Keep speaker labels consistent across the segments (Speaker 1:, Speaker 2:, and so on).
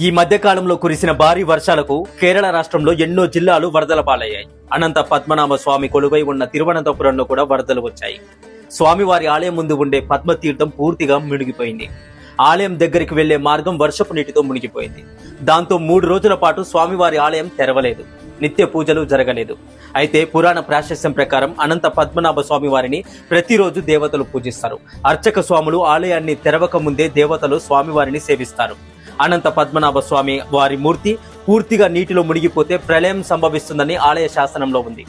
Speaker 1: ఈ మధ్య కాలంలో కురిసిన భారీ వర్షాలకు కేరళ రాష్ట్రంలో ఎన్నో జిల్లాలు వరదల పాలయ్యాయి. అనంత పద్మనాభ స్వామి కొలువై ఉన్న తిరువనంతపురంలో కూడా వరదలు వచ్చాయి. స్వామివారి ఆలయం ముందు ఉండే పద్మతీర్థం పూర్తిగా మునిగిపోయింది. ఆలయం దగ్గరికి వెళ్ళే మార్గం వర్షపు నీటితో మునిగిపోయింది. దాంతో మూడు రోజుల పాటు స్వామివారి ఆలయం తెరవలేదు. నిత్య పూజలు జరగలేదు. అయితే పురాణ ప్రాశస్యం ప్రకారం అనంత పద్మనాభ స్వామి వారిని ప్రతిరోజు దేవతలు పూజిస్తారు. అర్చక స్వాములు ఆలయాన్ని తెరవక ముందే దేవతలు స్వామివారిని సేవిస్తారు. అనంత పద్మనాభ స్వామి వారి మూర్తి పూర్తిగా నీటిలో మునిగిపోతే ప్రళయం సంభవిస్తుందని ఆలయ శాసనంలో ఉంది.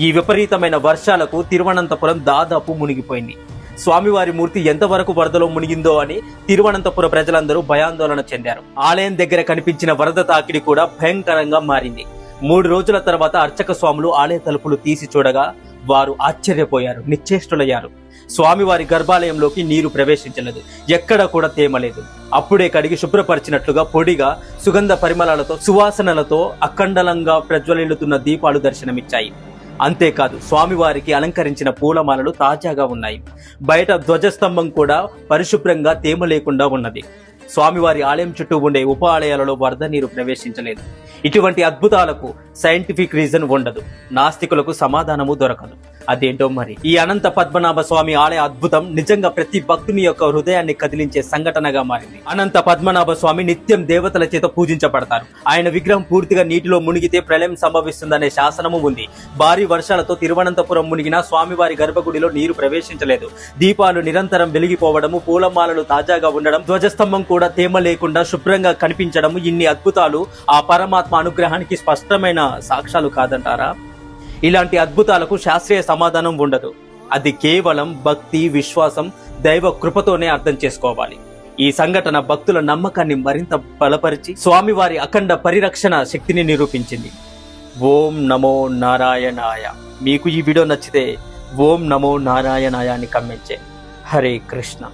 Speaker 1: ఈ విపరీతమైన వర్షాలకు తిరువనంతపురం దాదాపు మునిగిపోయింది. స్వామివారి మూర్తి ఎంతవరకు వరదలో మునిగిందో అని తిరువనంతపురం ప్రజలందరూ భయాందోళన చెందారు. ఆలయం దగ్గర కనిపించిన వరద తాకిడి కూడా భయంకరంగా మారింది. మూడు రోజుల తర్వాత అర్చక స్వాములు ఆలయ తలుపులు తీసి చూడగా వారు ఆశ్చర్యపోయారు నిశ్చేష్టులయ్యారు. స్వామివారి గర్భాలయంలోకి నీరు ప్రవేశించలేదు ఎక్కడ కూడా తేమలేదు. అప్పుడే కడిగి శుభ్రపరిచినట్లుగా పొడిగా సుగంధ పరిమళాలతో సువాసనలతో అఖండలంగా ప్రజ్వలిల్లుతున్న దీపాలు దర్శనమిచ్చాయి. అంతేకాదు స్వామివారికి అలంకరించిన పూలమాలలు తాజాగా ఉన్నాయి. బయట ధ్వజస్తంభం కూడా పరిశుభ్రంగా తేమ లేకుండా ఉన్నది. స్వామివారి ఆలయం చుట్టూ ఉండే ఉప ఆలయాలలో వరద నీరు ప్రవేశించలేదు. ఇటువంటి అద్భుతాలకు సైంటిఫిక్ రీజన్ ఉండదు. నాస్తికులకు సమాధానము దొరకదు. అదేంటో మరి? ఈ అనంత పద్మనాభ స్వామి ఆలయ అద్భుతం నిజంగా ప్రతి భక్తుని యొక్క హృదయాన్ని కదిలించే సంఘటనగా మారింది. అనంత పద్మనాభ స్వామి నిత్యం దేవతల చేత పూజించబడతారు. ఆయన విగ్రహం పూర్తిగా నీటిలో మునిగితే ప్రళయం సంభవిస్తుందనే శాసనము ఉంది. భారీ వర్షాలతో తిరువనంతపురం మునిగిన స్వామివారి గర్భగుడిలో నీరు ప్రవేశించలేదు. దీపాలు నిరంతరం వెలిగిపోవడము పూలమాలలు తాజాగా ఉండడం ధ్వజస్తంభం కూడా తేమ లేకుండా శుభ్రంగా కనిపించడం ఇన్ని అద్భుతాలు ఆ పరమాత్మ అనుగ్రహానికి స్పష్టమైన సాక్ష్యాలు కాదంటారా? ఇలాంటి అద్భుతాలకు శాస్త్రీయ సమాధానం ఉండదు. అది కేవలం భక్తి విశ్వాసం దైవ కృపతోనే అర్థం చేసుకోవాలి. ఈ సంఘటన భక్తుల నమ్మకాన్ని మరింత బలపరిచి స్వామివారి అఖండ పరిరక్షణ శక్తిని నిరూపించింది. ఓం నమో నారాయణాయ. మీకు ఈ వీడియో నచ్చితే ఓం నమో నారాయణాయ అని కమ్మించే హరే కృష్ణ.